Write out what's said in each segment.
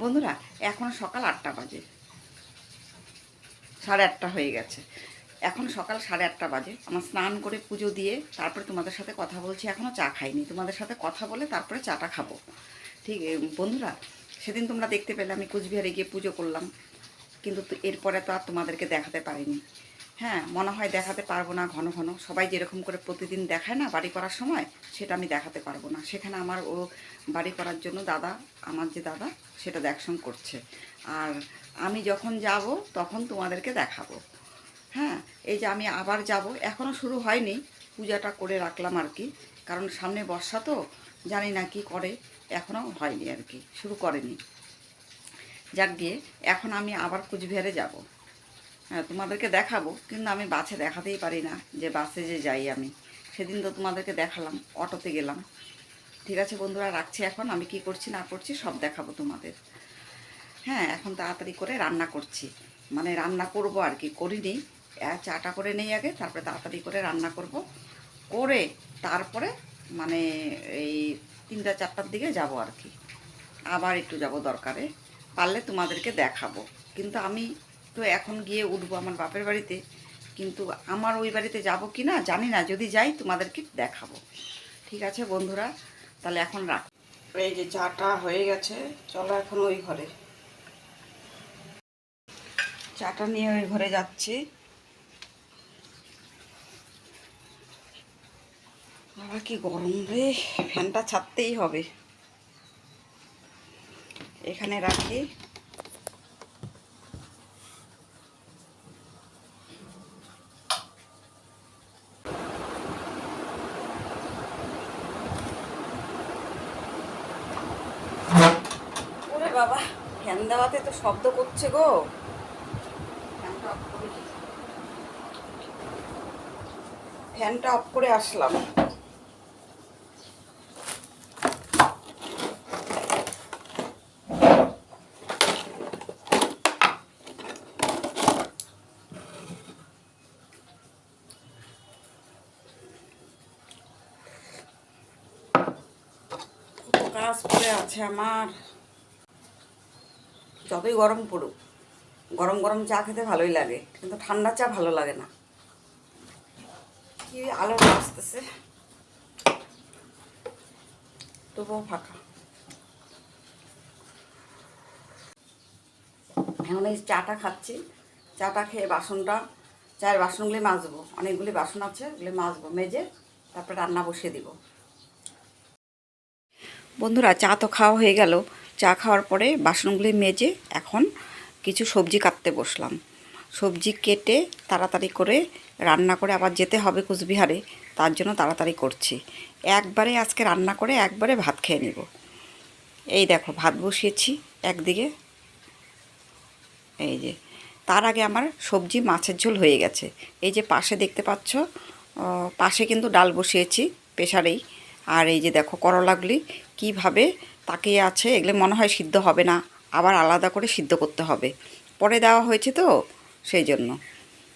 বন্ধুরা, এখন সকাল আটটা বাজে। সাড়ে আটটা হয়ে গেছে। এখন সকাল সাড়ে আটটা বাজে। আমার স্নান করে পুজো দিয়ে তারপরে তোমাদের সাথে কথা বলছি এখনও চা খাইনি। তোমাদের সাথে কথা বলে তারপরে চাটা খাব। ঠিক বন্ধুরা, সেদিন তোমরা দেখতে পেলে, আমি কুচবিহারে গিয়ে পুজো করলাম। কিন্তু এরপরে তো আর তোমাদেরকে দেখাতে পারিনি। হ্যাঁ মনে হয় দেখাতে পারব না ঘন ঘন। সবাই যেরকম করে প্রতিদিন দেখায় না বাড়ি করার সময়, সেটা আমি দেখাতে পারব না। সেখানে আমার ও বাড়ি করার জন্য দাদা, আমার যে দাদা, সেটা দেখশন করছে। আর আমি যখন যাব, তখন তোমাদেরকে দেখাবো। হ্যাঁ এই যে আমি আবার যাব এখনও শুরু হয়নি, পূজাটা করে রাখলাম আর কি। কারণ সামনে বর্ষা তো, জানি না কি করে এখনও হয়নি আর কি, শুরু করেনি। যাক গিয়ে এখন আমি আবার কুচবিহারে যাব। তোমাদেরকে দেখাবো, কিন্তু আমি বাসে দেখাতেই পারি না যে বাসে যে যাই আমি। সেদিন তো তোমাদেরকে দেখালাম, অটোতে গেলাম। ঠিক আছে বন্ধুরা, রাখছি এখন, আমি কি করছি না করছি সব দেখাবো তোমাদের। হ্যাঁ এখন তাড়াতাড়ি করে রান্না করছি। মানে রান্না করব আর কি, করিনি। চাটা করে নেই আগে, তারপরে তাড়াতাড়ি করে রান্না করব। করে তারপরে মানে এই তিনটা চারটার দিকে যাব আর কি। আবার একটু যাব দরকারে, পারলে তোমাদেরকে দেখাবো। কিন্তু আমি তো এখন গিয়ে উঠবো আমার বাপের বাড়িতে। কিন্তু আমার ওই বাড়িতে যাব কি না জানি না। যদি যাই তোমাদেরকে দেখাবো। ঠিক আছে বন্ধুরা, তাহলে এখন রাখ। এই যে চাটা হয়ে গেছে, চলো এখন ওই ঘরে। চাটা নিয়ে ওই ঘরে যাচ্ছি। বাবা কি গরম রে, ফ্যানটা ছাড়তেই হবে। এখানে রাখি। বাবা ফ্যান দেওয়াতে তো শব্দ করছে গো। ফ্যানটা অফ করে করে আসলাম কাজ পড়ে আছে আমার। যতই গরম পড়ুক, গরম গরম চা খেতে ভালোই লাগে, কিন্তু ঠান্ডা চা ভালো লাগে না। কি আলো আসতেছে। তবুও ফাঁকা। এখন এই চাটা খাচ্ছি। চাটা খেয়ে বাসনটা, চায়ের বাসনগুলি মাজবো। অনেকগুলি বাসন আছে, ওগুলি মাজবো, মেজে তারপরে রান্না বসিয়ে দিব। বন্ধুরা, চা তো খাওয়া হয়ে গেল। চা খাওয়ার পরে বাসনগুলি মেজে এখন কিছু সবজি কাটতে বসলাম। সবজি কেটে তাড়াতাড়ি করে রান্না করে আবার যেতে হবে কুচবিহারে, তার জন্য তাড়াতাড়ি করছি। একবারে আজকে রান্না করে একবারে ভাত খেয়ে নেব। এই দেখো, ভাত বসিয়েছি একদিকে। এই যে, তার আগে আমার সবজি মাছের ঝোল হয়ে গেছে। এই যে পাশে দেখতে পাচ্ছ পাশে কিন্তু ডাল বসিয়েছি প্রেশারেই আর এই যে দেখো করলাগুলি, কীভাবে তাকিয়ে আছে, এগুলো মনে হয় সিদ্ধ হবে না, আবার আলাদা করে সিদ্ধ করতে হবে। পরে দেওয়া হয়েছে তো, সেই জন্য।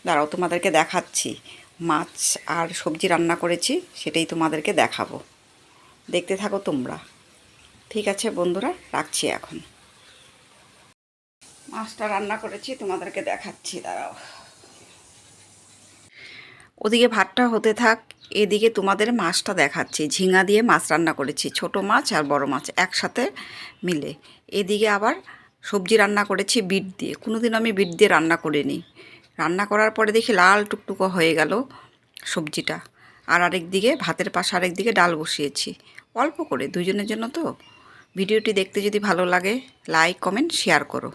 দাঁড়াও, তোমাদেরকে দেখাচ্ছি। মাছ আর সবজি রান্না করেছি, সেটাই তোমাদেরকে দেখাবো। দেখতে থাকো তোমরা। ঠিক আছে বন্ধুরা, রাখছি এখন। মাছটা রান্না করেছি, তোমাদেরকে দেখাচ্ছি, দাঁড়াও। ওদিকে ভাতটা হতে থাক, এদিকে তোমাদের মাছটা দেখাচ্ছি। ঝিঙা দিয়ে মাছ রান্না করেছি, ছোট মাছ আর বড় মাছ একসাথে মিলে। এদিকে আবার সবজি রান্না করেছি, বিট দিয়ে। কোনোদিন আমি বিট দিয়ে রান্না করিনি। রান্না করার পরে দেখি লাল টুকটুকো হয়ে গেল সবজিটা। আর আরেক দিকে, ভাতের পাশে আরেক দিকে ডাল বসিয়েছি। অল্প করে দুজনের জন্য তো। ভিডিওটি দেখতে যদি ভালো লাগে, লাইক, কমেন্ট, শেয়ার করো।